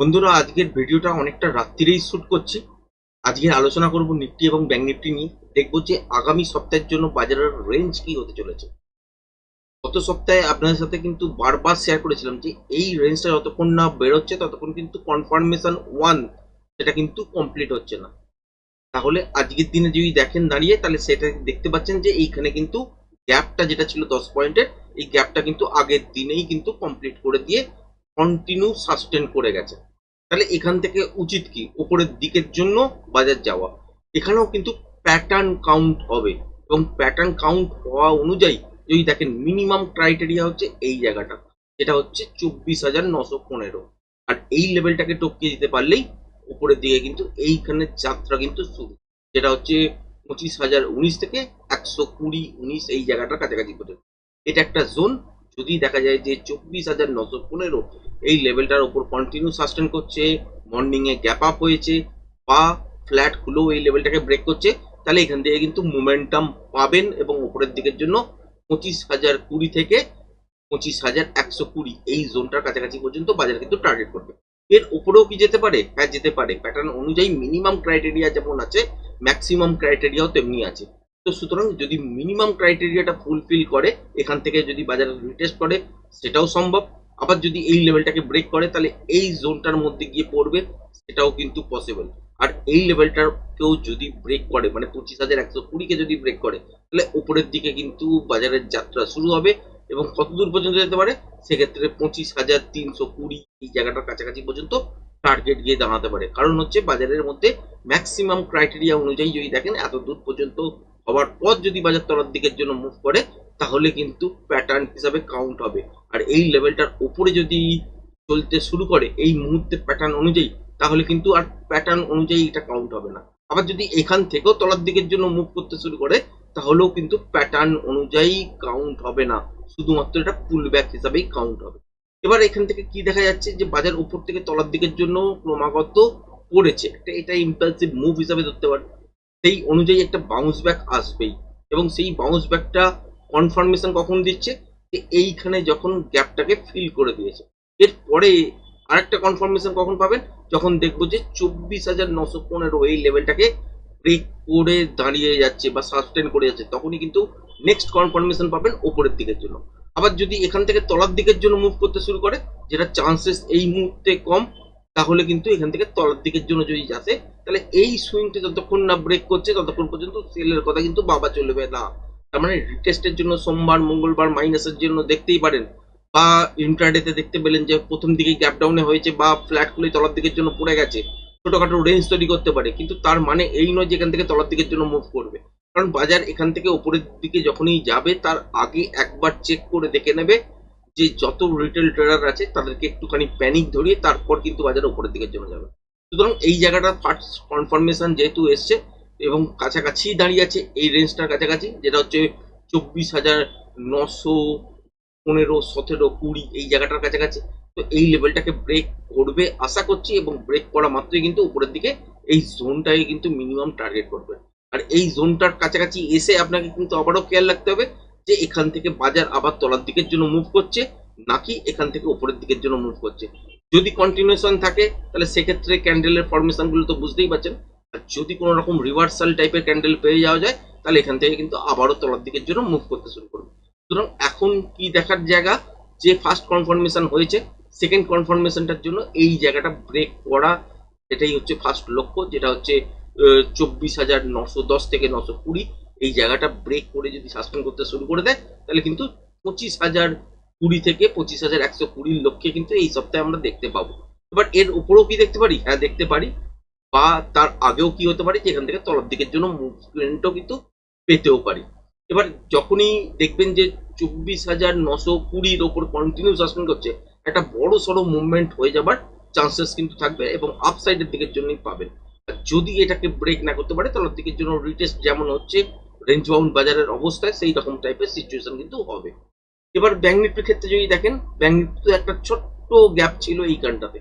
বন্ধুরা, আজকের ভিডিওটা অনেকটা রাত্রিরেই শ্যুট করছি। আজকে আলোচনা করব নিফটি এবং ব্যাংক নিফটি নিয়ে। দেখব যে আগামী সপ্তাহের জন্য বাজারের রেঞ্জ কি হতে চলেছে। গত সপ্তাহে আপনাদের সাথে কিন্তু বারবার শেয়ার করেছিলাম যে এই রেঞ্জটা যতক্ষণ না বেরোচ্ছে, ততক্ষণ কিন্তু কনফার্মেশন ওয়ান সেটা কিন্তু কমপ্লিট হচ্ছে না। তাহলে আজকের দিনে যদি দেখেন দাঁড়িয়ে, তাহলে সেটা দেখতে পাচ্ছেন যে এইখানে কিন্তু গ্যাপটা যেটা ছিল দশ পয়েন্টের এই গ্যাপটা কিন্তু আগের দিনেই কিন্তু কমপ্লিট করে দিয়ে কন্টিনিউ সাস্টেন করে গেছে। তাহলে এখান থেকে উচিত কি? উপরের দিকের জন্য বাজার যাওয়া। এখানেও কিন্তু প্যাটার্ন কাউন্ট হবে এবং প্যাটার্ন কাউন্ট হওয়া অনুযায়ী যদি দেখেন মিনিমাম ক্রাইটেরিয়া হচ্ছে এই জায়গাটা। যেটা হচ্ছে চব্বিশ হাজার নশো পনেরো। আর এই লেভেলটাকে টপকে দিতে পারলেই উপরের দিকে কিন্তু এইখানে যাত্রা কিন্তু শুরু। যেটা হচ্ছে পঁচিশ হাজার উনিশ থেকে একশো কুড়ি উনিশ এই জায়গাটার কাছাকাছি পর্যন্ত। এটা একটা জোন যদি দেখা যায় যে চব্বিশ হাজার নশো পনেরো এই লেভেলটার ওপর কন্টিনিউ সাস্টেন করছে মর্নিং এ গ্যাপ আপ হয়েছে বা ফ্ল্যাট খুলেও এই লেভেলটাকে ব্রেক করছে, তাহলে এখান থেকে কিন্তু মোমেন্টাম পাবেন এবং উপরের দিকের জন্য পঁচিশ হাজার কুড়ি থেকে পঁচিশ হাজার একশো কুড়ি এই জোনটার কাছাকাছি পর্যন্ত বাজার কিন্তু টার্গেট করবে। এর উপরেও কি যেতে পারে? হ্যাঁ যেতে পারে। প্যাটার্ন অনুযায়ী মিনিমাম ক্রাইটেরিয়া যেমন আছে ম্যাক্সিমাম ক্রাইটেরিয়াও তেমনি আছে। তো সুতরাং যদি মিনিমাম ক্রাইটেরিয়াটা ফুলফিল করে, এখান থেকে যদি বাজার রিটেস্ট করে, সেটাও সম্ভব। আবার যদি এই লেভেলটাকে ব্রেক করে, তাহলে এই জোনটার মধ্যে গিয়ে পড়বে, সেটাও কিন্তু পসিবল আর এই লেভেলটার কেউ যদি ব্রেক করে মানে পঁচিশ হাজার একশো কুড়িকে যদি ব্রেক করে, তাহলে উপরের দিকে কিন্তু বাজারের যাত্রা শুরু হবে এবং কত দূর পর্যন্ত যেতে পারে? সেক্ষেত্রে পঁচিশ হাজার তিনশো কুড়ি এই জায়গাটার কাছাকাছি পর্যন্ত টার্গেট গিয়ে দাঁড়াতে পারে। কারণ হচ্ছে বাজারের মধ্যে ম্যাক্সিমাম ক্রাইটেরিয়া অনুযায়ী যদি দেখেন এত দূর পর্যন্ত হওয়ার পর যদি বাজার তলার দিকের জন্য মুভ করে, তাহলে কিন্তু প্যাটার্ন হিসাবে কাউন্ট হবে। আর এই লেভেলটার উপরে যদি চলতে শুরু করে, এই মুহূর্তে প্যাটার্ন অনুযায়ী, তাহলে কিন্তু আর প্যাটার্ন অনুযায়ী এটা কাউন্ট হবে না। আবার যদি এখান থেকেও তলার দিকের জন্য মুভ করতে শুরু করে, তাহলেও কিন্তু প্যাটার্ন অনুযায়ী কাউন্ট হবে না। শুধুমাত্র এটা পুল ব্যাক হিসাবেই কাউন্ট হবে। এবার এখান থেকে কি দেখা যাচ্ছে যে, বাজার উপর থেকে তলার দিকের জন্য ক্রমাগত পড়েছে। এটা ইম্পালসিভ মুভ হিসাবে ধরতে পারে সেই অনুযায়ী একটা বাউন্স ব্যাক আসবেই। এবং সেই বাউন্স ব্যাকটা কনফার্মেশন কখন দিচ্ছে? যে এইখানে যখন গ্যাপটাকে ফিল করে দিয়েছে। এরপরে আরেকটা কনফার্মেশন কখন পাবেন? যখন দেখব যে চব্বিশ হাজার নশো পনেরো এই লেভেলটাকে ব্রেক করে দাঁড়িয়ে যাচ্ছে বা সাস্টেন করে যাচ্ছে, তখনই কিন্তু নেক্সট কনফার্মেশন পাবেন ওপরের দিকের জন্য। আবার যদি এখান থেকে তলার দিকের জন্য মুভ করতে শুরু করে, যেটা চান্সেস এই মুহূর্তে কম তাহলে কিন্তু এখান থেকে তলার দিকের জন্য যদি যাচ্ছে তাহলে এই সুইংটা যতক্ষণ না ব্রেক করছে, ততক্ষণ পর্যন্ত সেলের কথা কিন্তু বাবা চলবে না। তার মানে রিটেস্টের জন্য সোমবার, মঙ্গলবার মাইনাসের জন্য দেখতেই পারেন। বা ইন্টারডেতে দেখতে পেলেন যে প্রথম দিকে গ্যাপ ডাউনে হয়েছে বা ফ্ল্যাট খুলে তলার দিকের জন্য পড়ে গেছে। ছোটখাটো রেঞ্জ তৈরি করতে পারে, কিন্তু তার মানে এই নয় যে এখান থেকে তলার দিকের জন্য মুভ করবে। কারণ বাজার এখান থেকে উপরের দিকে যখনই যাবে, তার আগে একবার চেক করে দেখে নেবে যে যত রিটেল ট্রেডার আছে, তাদেরকে একটুখানি প্যানিক ধরিয়ে তারপর কিন্তু বাজার উপরের দিকে চলে যাবে। সুতরাং এই জায়গাটা ফার্স্ট কনফার্মেশন যেহেতু এসছে এবং কাছাকাছি দাঁড়িয়ে আছে এই রেঞ্জটার কাছাকাছি, যেটা হচ্ছে চব্বিশ হাজার নশো পনেরো সতেরো কুড়ি এই জায়গাটার কাছাকাছি। তো এই লেভেলটাকে ব্রেক করবে আশা করছি এবং ব্রেক করা মাত্রই কিন্তু উপরের দিকে এই জোনটাকে কিন্তু মিনিমাম টার্গেট করবে। আর এই জোনটার কাছাকাছি এসে আপনাকে কিন্তু আবারও খেয়াল রাখতে হবে যে এখান থেকে বাজার আবার তলার দিকের জন্য মুভ করছে, নাকি এখান থেকে উপরের দিকের জন্য মুভ করছে। যদি কন্টিনিউশন থাকে, তাহলে সেক্ষেত্রে ক্যান্ডেলের ফরমেশনগুলো তো বুঝতেই পারছেন। আর যদি কোনো রকম রিভার্সাল টাইপের ক্যান্ডেল পেয়ে যাওয়া যায়, তাহলে এখান থেকে কিন্তু আবারও তলার দিকের জন্য মুভ করতে শুরু করবে। সুতরাং এখন কি দেখার জায়গা? যে ফার্স্ট কনফার্মেশন হয়েছে সেকেন্ড কনফার্মেশনটার জন্য এই জায়গাটা ব্রেক করা, এটাই হচ্ছে ফার্স্ট লক্ষ্য, যেটা হচ্ছে চব্বিশ হাজার নশো দশ থেকে নশো কুড়ি। এই জায়গাটা ব্রেক করে যদি সাসপেন্ড করতে শুরু করে দেয়, তাহলে কিন্তু পঁচিশ হাজার কুড়ি থেকে পঁচিশ হাজার একশো কুড়ির লক্ষ্যে কিন্তু এই সপ্তাহে আমরা দেখতে পাবো। এবার এর উপরেও কি দেখতে পারি? হ্যাঁ দেখতে পারি। বা তার আগেও কি হতে পারে? যে এখান থেকে তলার দিকের জন্য মুভমেন্টও কিন্তু পেতেও পারি। এবার যখনই দেখবেন যে চব্বিশ হাজার নশো কুড়ির ওপর কন্টিনিউ সাসপেন্ড করছে, একটা বড় সড়ো মুভমেন্ট হয়ে যাবার চান্সেস কিন্তু থাকবে এবং আপসাইডের দিকের জন্যই পাবেন। যদি এটাকে ব্রেক না করতে পারে, তলার দিকের জন্য রিটেস্ট যেমন হচ্ছে রেঞ্জ বাউন্ড বাজারের অবস্থায় সেই রকম টাইপের সিচুয়েশন কিন্তু হবে। এবার ব্যাঙ্ক নিফটির ক্ষেত্রে যদি দেখেন ব্যাঙ্ক নিফটিতে একটা ছোট্ট গ্যাপ ছিল এই গানটাতে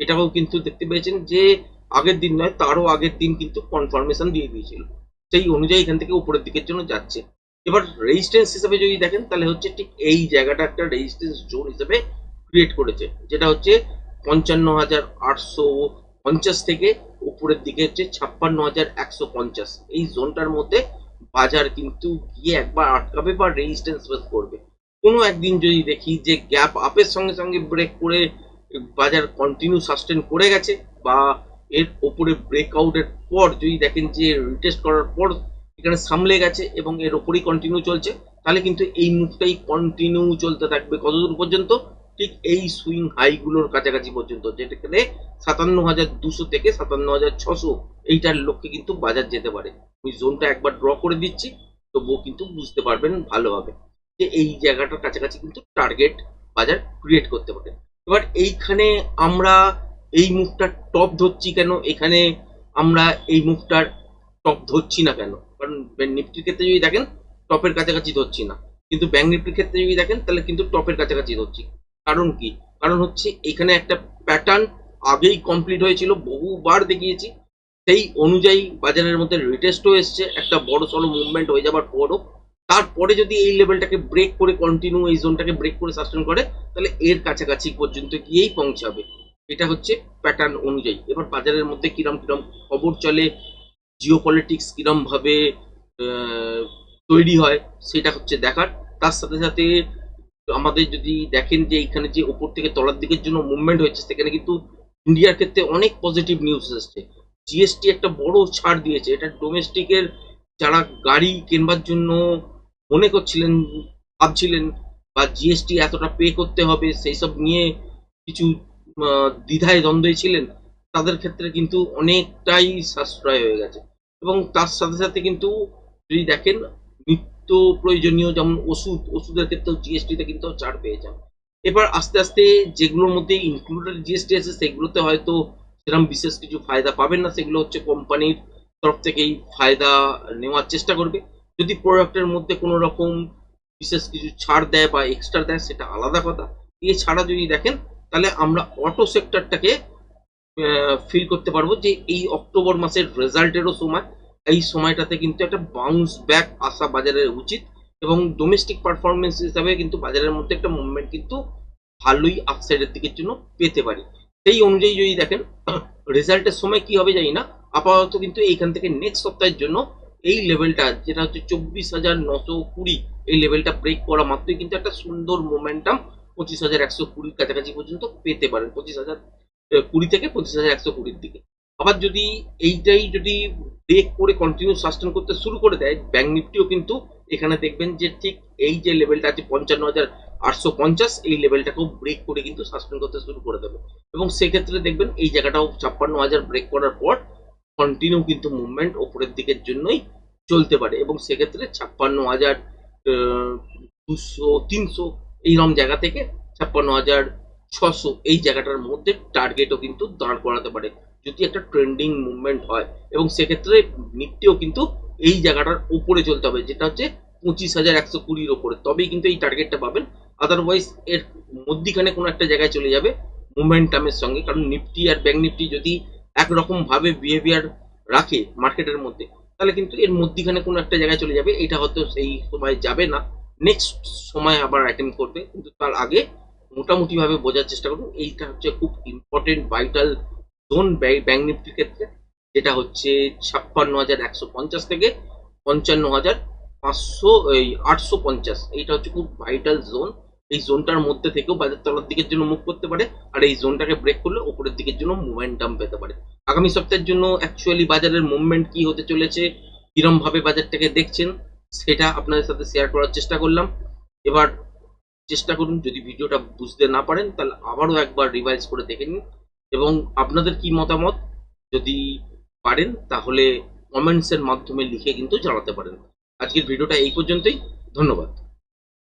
এটাকেও কিন্তু দেখতে পেয়েছেন যে আগের দিন নয়, তারও আগের দিন কিন্তু কনফার্মেশন দিয়ে দিয়েছিল। সেই অনুযায়ী এখান থেকে উপরের দিকের জন্য যাচ্ছে। এবার রেজিস্ট্যান্স হিসেবে যদি দেখেন, তাহলে হচ্ছে ঠিক এই জায়গাটা একটা রেজিস্ট্যান্স জোন হিসেবে ক্রিয়েট করেছে। যেটা হচ্ছে পঞ্চান্ন হাজার আটশো পঞ্চাশ থেকে উপরের দিকে হচ্ছে ছাপ্পান্ন হাজার একশো পঞ্চাশ। এই জোনটার মধ্যে বাজার কিন্তু গিয়ে একবার আটকাবে বা রেজিস্ট্যান্স ফেস করবে। কোনো একদিন যদি দেখি যে গ্যাপ আপের সঙ্গে সঙ্গে ব্রেক করে বাজার কন্টিনিউ সাস্টেন করে গেছে বা এর ওপরে ব্রেকআউটের পর যদি দেখেন যে রিটেস্ট করার পর এখানে সামলে গেছে এবং এর ওপরেই কন্টিনিউ চলছে, তাহলে কিন্তু এই মুভটাই কন্টিনিউ চলতে থাকবে কতদূর পর্যন্ত? ঠিক এই সুইং হাইগুলোর কাছাকাছি পর্যন্ত যেটাকে সাতান্ন হাজার দুশো থেকে সাতান্ন হাজার ছশো এইটার লক্ষ্যে কিন্তু বাজার যেতে পারে। ওই জোনটা একবার ড্র করে দিচ্ছি, তবুও কিন্তু বুঝতে পারবেন ভালোভাবে যে এই জায়গাটার কাছাকাছি কিন্তু টার্গেট বাজার ক্রিয়েট করতে পারে। এবার এইখানে আমরা এই মুখটার টপ ধরছি কেন? এখানে আমরা এই মুখটার টপ ধরছি না কেন? কারণ নিফটির ক্ষেত্রে যদি দেখেন টপের কাছাকাছি ধরছি না। কিন্তু ব্যাংক নিফটির ক্ষেত্রে যদি দেখেন, তাহলে কিন্তু টপের কাছাকাছি ধরছি। কারণ কি? কারণ হচ্ছে এখানে একটা প্যাটার্ন আগেই কমপ্লিট হয়েছিল বহুবার দেখিয়েছি। সেই অনুযায়ী বাজারের মধ্যে রিটেস্টও এসছে একটা বড় সড়ো মুভমেন্ট হয়ে যাবার পরও। তারপরে যদি এই লেভেলটাকে ব্রেক করে কন্টিনিউ এই জোনটাকে ব্রেক করে সাস্টেন করে তাহলে এর কাছাকাছি পর্যন্ত গিয়েই পৌঁছাবে। এটা হচ্ছে প্যাটার্ন অনুযায়ী। এবার বাজারের মধ্যে কিরম কিরম খবর চলে জিও পলিটিক্স কিরম ভাবে আহ, তৈরি হয় সেটা হচ্ছে দেখার। তার সাথে সাথে আমাদের যদি দেখেন যে এখানে যে উপর থেকে তলার দিকের জন্য মুভমেন্ট হয়েছে, সেখানে কিন্তু ইন্ডিয়ার ক্ষেত্রে অনেক পজিটিভ নিউজ এসছে। জিএসটি একটা বড় ছাড় দিয়েছে। এটা ডোমেস্টিকের যারা গাড়ি কেনবার জন্য মনে করছিলেন, ভাবছিলেন বা জিএসটি এতটা পে করতে হবে, সেই সব নিয়ে কিছু দ্বিধায় দ্বন্দ্বে ছিলেন, তাদের ক্ষেত্রে কিন্তু অনেকটাই সাশ্রয় হয়ে গেছে। এবং তার সাথে সাথে কিন্তু যদি দেখেন নিত্য প্রয়োজনীয় যেমন ওষুধ, ওষুধের ক্ষেত্রেও জিএসটিতে কিন্তু ছাড় পেয়ে যান এবার আস্তে আস্তে যেগুলোর মধ্যে ইনক্লুডেড জিএসটি আছে, সেগুলোতে হয়তো সেরকম বিশেষ কিছু ফায়দা পাবেন না। সেগুলো হচ্ছে কোম্পানির তরফ থেকেই ফায়দা নেওয়ার চেষ্টা করবে। যদি প্রোডাক্টের মধ্যে কোনো রকম বিশেষ কিছু ছাড় দেয় বা এক্সট্রা দেয়, সেটা আলাদা কথা। এছাড়া যদি দেখেন, তাহলে আমরা অটো সেক্টরটাকে ফিল করতে পারব যে এই অক্টোবর মাসের রেজাল্টেরও সময়। এই সময়টাতে কিন্তু একটা বাউন্স ব্যাক আসা বাজারের উচিত এবং ডোমেস্টিক পারফরমেন্স হিসাবে কিন্তু বাজারের মধ্যে একটা মুভমেন্ট কিন্তু ভালোই আপসাইডের দিকের জন্য পেতে পারি। সেই অনুযায়ী যদি দেখেন রেজাল্টের সময় কি হবে জানি না। আপাতত কিন্তু এইখান থেকে নেক্সট সপ্তাহের জন্য এই লেভেলটা যেটা হচ্ছে চব্বিশ হাজার নশো কুড়ি, এই লেভেলটা ব্রেক করা মাত্রই কিন্তু একটা সুন্দর মোমেন্টাম পঁচিশ হাজার একশো কুড়ির কাছাকাছি পর্যন্ত পেতে পারেন। পঁচিশ হাজার কুড়ি থেকে পঁচিশ হাজার একশো কুড়ির দিকে। আবার যদি এইটাই যদি ব্রেক করে কন্টিনিউ সাস্টেন করতে শুরু করে দেয় ব্যাংক নিফটিও কিন্তু এখানে দেখবেন যে ঠিক এই যে লেভেলটা আছে পঞ্চান্ন হাজার আটশো পঞ্চাশ, এই লেভেলটাকেও ব্রেক করে কিন্তু সাস্টেন করতে শুরু করে দেবে। এবং সেক্ষেত্রে দেখবেন এই জায়গাটাও ছাপ্পান্ন হাজার ব্রেক করার পর কন্টিনিউ কিন্তু মুভমেন্ট ওপরের দিকের জন্যই চলতে পারে। এবং সেক্ষেত্রে ছাপ্পান্ন হাজার দুশো, তিনশো এইরকম জায়গা থেকে ছাপ্পান্ন হাজার ছশো এই জায়গাটার মধ্যে টার্গেটও কিন্তু দাঁড় করাতে পারে। যদি একটা ট্রেন্ডিং মুভমেন্ট হয়, এবং সেক্ষেত্রে নিফটিও কিন্তু এই জায়গাটার উপরে চলতে হবে, যেটা হচ্ছে পঁচিশ হাজার একশো কুড়ির ওপরে। তবেই কিন্তু এই টার্গেটটা পাবেন। আদারওয়াইজ এর মধ্যিখানে কোনো একটা জায়গায় চলে যাবে মোমেন্টামের সঙ্গে। কারণ নিফটি আর ব্যাংক নিফটি যদি একরকমভাবে বিহেভিয়ার রাখে মার্কেটের মধ্যে, তাহলে কিন্তু এর মধ্যিখানে কোনো একটা জায়গায় চলে যাবে। এটা হয়তো সেই সময় যাবে না। নেক্সট সময় আবার অ্যাটেম্প করবে। কিন্তু তার আগে মোটামুটি ভাবে বোঝার চেষ্টা করুন। এইটা হচ্ছে খুব ইম্পর্টেন্ট ভাইটাল জোন ব্যাংক নিফটির ক্ষেত্রে, যেটা হচ্ছে ছাপ্পান্ন হাজার একশো পঞ্চাশ থেকে পঞ্চান্ন হাজার পাঁচশো, এই আটশো পঞ্চাশ। এইটা হচ্ছে খুব ভাইটাল জোন এই জোনটার মধ্যে থেকেও বাজার তলার দিকের জন্য মুভ করতে পারে, আর এই জোনটাকে ব্রেক করলে উপরের দিকের জন্য মোমেন্টাম পেতে পারে। আগামী সপ্তাহের জন্য অ্যাকচুয়ালি বাজারের মুভমেন্ট কি হতে চলেছে কিরম ভাবে বাজারটাকে দেখছেন, সেটা আপনাদের সাথে শেয়ার করার চেষ্টা করলাম। এবার চেষ্টা করুন, যদি ভিডিওটা বুঝতে না পারেন, তাহলে আবারও একবার রিভাইজ করে দেখে নিন। এবং আপনাদের কি মতামত? যদি পারেন, তাহলে কমেন্টসের মাধ্যমে লিখে কিন্তু জানাতে পারেন। আজকের ভিডিওটা এই পর্যন্তই। ধন্যবাদ।